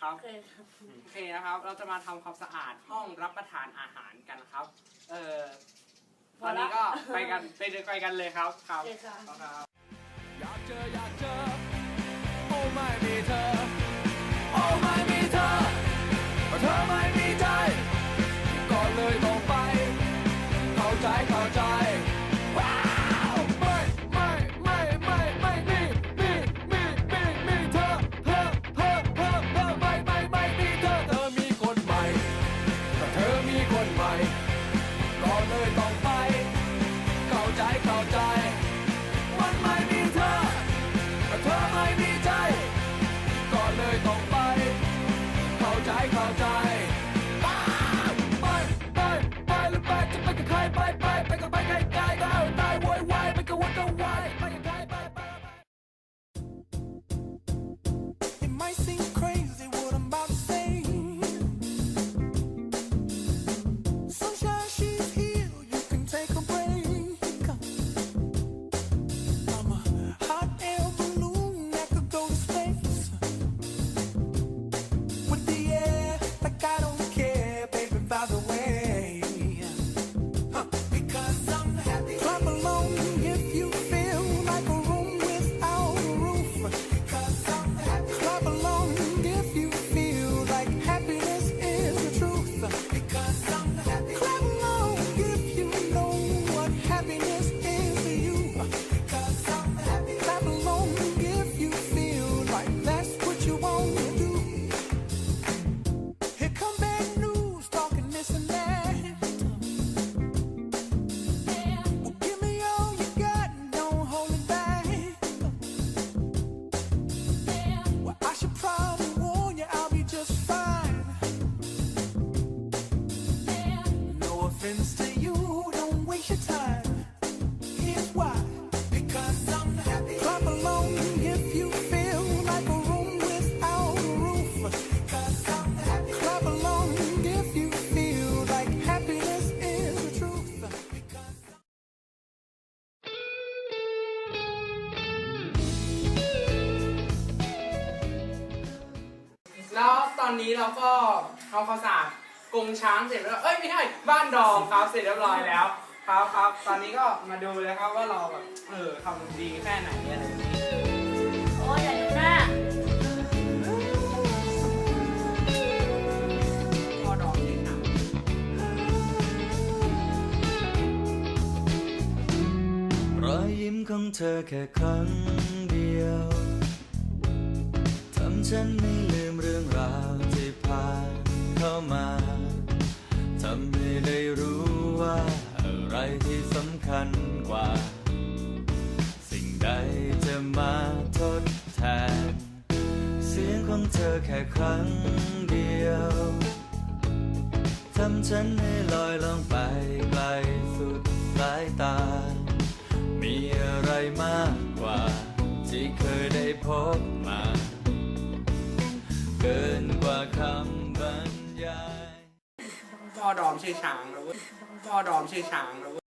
ครับโอเคนะครับ เราจะมาทำความสะอาดห้องรับประทานอาหารกันครับ เออตอนนี้ก็ไปกันไปเดินไปกันเลยครับครับโอเคครับครับ อยากเจออยากเจอ โอ้ไม่มีเธอ โอ้ไม่มีเธอเธอไม่มีใจก็เลยต้องไป เข้าใจเข้าใจ ต้องไป เข้าใจเข้าใจ มันไม่มีเธอแต่เธอไม่มีใจ ก็เลยต้องไป เข้าใจเข้าใจ ไปไปไปแล้วไปจะไปกับใครไปไป แล้วตอนนี้เราก็ทำความสะอาดกรงช้างเสร็จแล้ว เอ้ยไม่ใช่บ้านดอมครับเสร็จเรียบร้อยแล้ว ครับครับตอนนี้ก็มาดูเลยครับว่าเราแบบเออทำดีแค่ไหนอะไรอย่างเงี้ยโอ้ยอย่าดูหน้าพ่อดอมเองครับรอยยิ้มของเธอแค่ครั้งเดียวทำฉันไม่ลืมเรื่องราวที่ผ่านเข้ามา ที่สำคัญกว่า สิ่งใดจะมาทดแทน เสียงของเธอแค่ครั้งเดียวทำฉันให้ลอยลองไปไกลสุดสายตา มีอะไรมากกว่า ที่เคยได้พบ ชื่อช้างนะเว้ยพ่อดอมชื่อช้างนะเว้ย